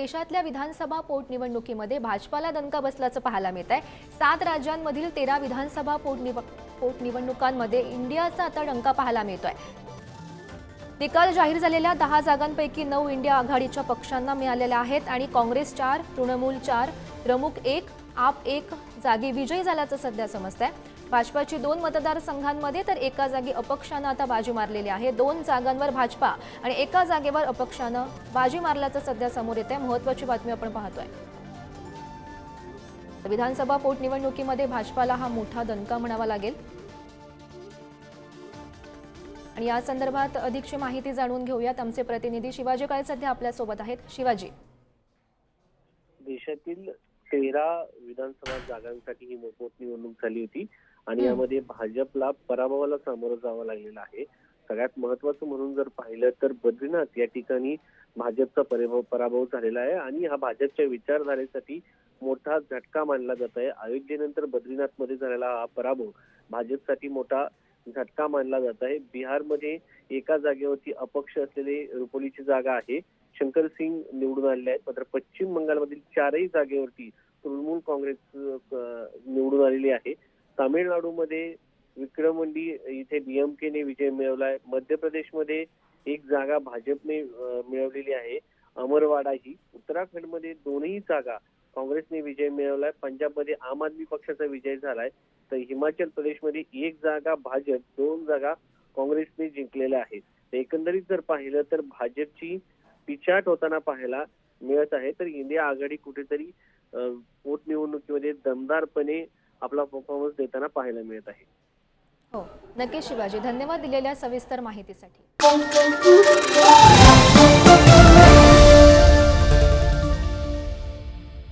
देशातल्या विधानसभा पोटनिवडणुकीमध्ये भाजपाला दणका बसल्याचं पाहायला मिळत आहे सात राज्यांमधील तेरा विधानसभा पोटनिव पोटनिवडणुकांमध्ये इंडियाचा आता डंका पाहायला मिळतोय. निकाल जाहीर झालेल्या दहा जागांपैकी नऊ इंडिया आघाडीच्या पक्षांना मिळालेल्या आहेत आणि काँग्रेस चार तृणमूल चार द्रमुक एक आप एक जागी विजयी झाल्याचं सध्या समजतंय. भाजपाची दोन मतदारसंघांमध्ये तर एका जागी अपक्षानं आता बाजी मारलेली आहे. दोन जागांवर भाजपा आणि एका जागेवर अपक्षानं बाजी मारल्याचं सध्या समोर येत आहे महत्वाची बातमी आपण पाहतोय. विधानसभा पोटनिवडणुकीमध्ये भाजपाला हा मोठा दणका म्हणावा लागेल. आणि या संदर्भात अधिकची माहिती जाणून घेऊयात. आमचे प्रतिनिधी शिवाजी काळे सध्या आपल्यासोबत आहेत. शिवाजी. देशातील तेरा विधानसभा जागांसाठी ही पोटनिवडणूक झाली होती. आणि. यामध्ये भाजपला पराभवाला सामोरं जावं लागलेलं आहे. सगळ्यात महत्वाचं म्हणून जर पाहिलं तर बद्रीनाथ या ठिकाणी भाजपचा पराभव पराभव झालेला आहे आणि हा भाजपच्या विचारधारेसाठी मोठा झटका मानला जात आहे. अयोध्येनंतर बद्रीनाथमध्ये झालेला हा पराभव भाजपसाठी मोठा झटका मानला जात आहे. बिहारमध्ये एका जागेवरती अपक्ष असलेले रुपोलीची जागा आहे. शंकर सिंग निवडून आलेले आहेत. मात्र पश्चिम बंगालमधील चारही जागेवरती तृणमूल काँग्रेस निवडून आलेली आहे. तामिळनाडूमध्ये विक्रमंडी इथे डीएमकेने विजय मिळवलाय. मध्य प्रदेशमध्ये एक जागा भाजपने मिळवलेली आहे अमरवाडा ही. उत्तराखंडमध्ये दोनही जागा काँग्रेसने विजय मिळवलाय. पंजाबमध्ये आम आदमी पक्षाचा विजय झालाय. तर हिमाचल प्रदेशमध्ये एक जागा भाजप दोन जागा काँग्रेसने जिंकलेल्या आहेत. तर एकंदरीत जर पाहिलं तर भाजपची पिछाट होताना पाहायला मिळत आहे. तर इंडिया आघाडी कुठेतरी पोटनिवडणुकीमध्ये दमदारपणे आपला परफॉर्मन्स देताना पाहायला मिळत आहे. हो नक्कीच शिवाजी. धन्यवाद दिलेल्या सविस्तर माहितीसाठी.